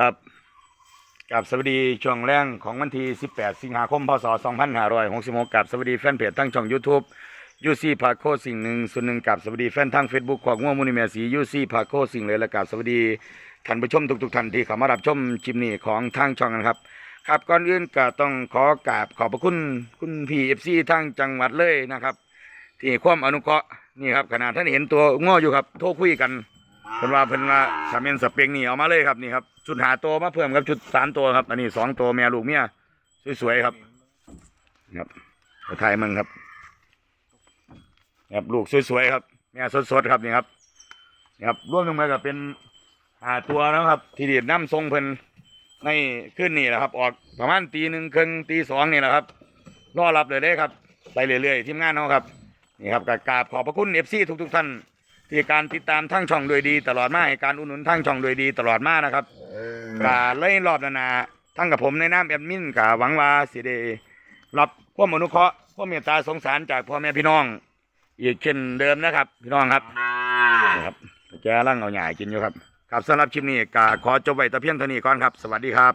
ครับกับสวัสดีช่วงแรงของวันที่ 18 สิงหาคม พศ 2566 กับสวัสดีแฟนเพจทั้งช่อง YouTube ยูซี่พาโคสิ่งหนึ่งส่วนหนึ่งกับสวัสดีแฟนทาง Facebook ของง่วงมุนิเมียสียูซี่พาโคสิ่งเลยและกับสวัสดีท่านผู้ชมทุกๆท่านที่เข้ามารับชมคลิปนี้ของทางช่องนะครับ ครับก่อนอื่นก็ต้องขอกราบขอบพระคุณคุณพี่เอฟซีทางจังหวัดเลยนะครับ ที่ความอนุเคราะห์นี่ครับขนาดท่านเห็นตัวง้ออยู่ครับโทรคุยกัน เพิ่นว่าเพิ่นว่าถ้าเป็นสเปกนี่เอามาเลยครับนี่ครับชุดหาตัวมาเพิ่มครับชุดสามตัวครับ อันนี้สองตัวแม่ลูกเมียสวยๆครับครับไปถ่ายมันครับครับลูกสวยๆครับแม่สดๆครับนี่ครับนี่ครับรวมลงมาก็เป็นหาตัวนะครับที่เดียดน้ำทรงเพิ่นในขึ้นนี่แหละครับ ออกประมาณตีหนึ่งครึ่งตีสองนี่แหละครับรอรับเลยได้ครับ ไปเรื่อยๆทีมงานเขาครับนี่ครับก็กราบขอบพระคุณเอฟซีทุกๆท่าน ที่การติดตามทั้งช่องโดยดี ตลอดมาให้การอุดหนุนทั้งช่องโดยดีตลอดมานะครับกาเล่นรอบนานาทั้งกับผมในนามแอดมินกาหวังว่าสิได้รับความอนุเคราะห์ความเมตตาสงสารจากพ่อแม่พี่น้อง อีกเช่นเดิมนะครับ พี่น้องครับนะครับแกร่างเอาหน่ายกินอยู่ครับ ครับสำหรับคลิปนี้กาขอจบไว้แต่เพียงเท่านี้ก่อนครับ สวัสดีครับ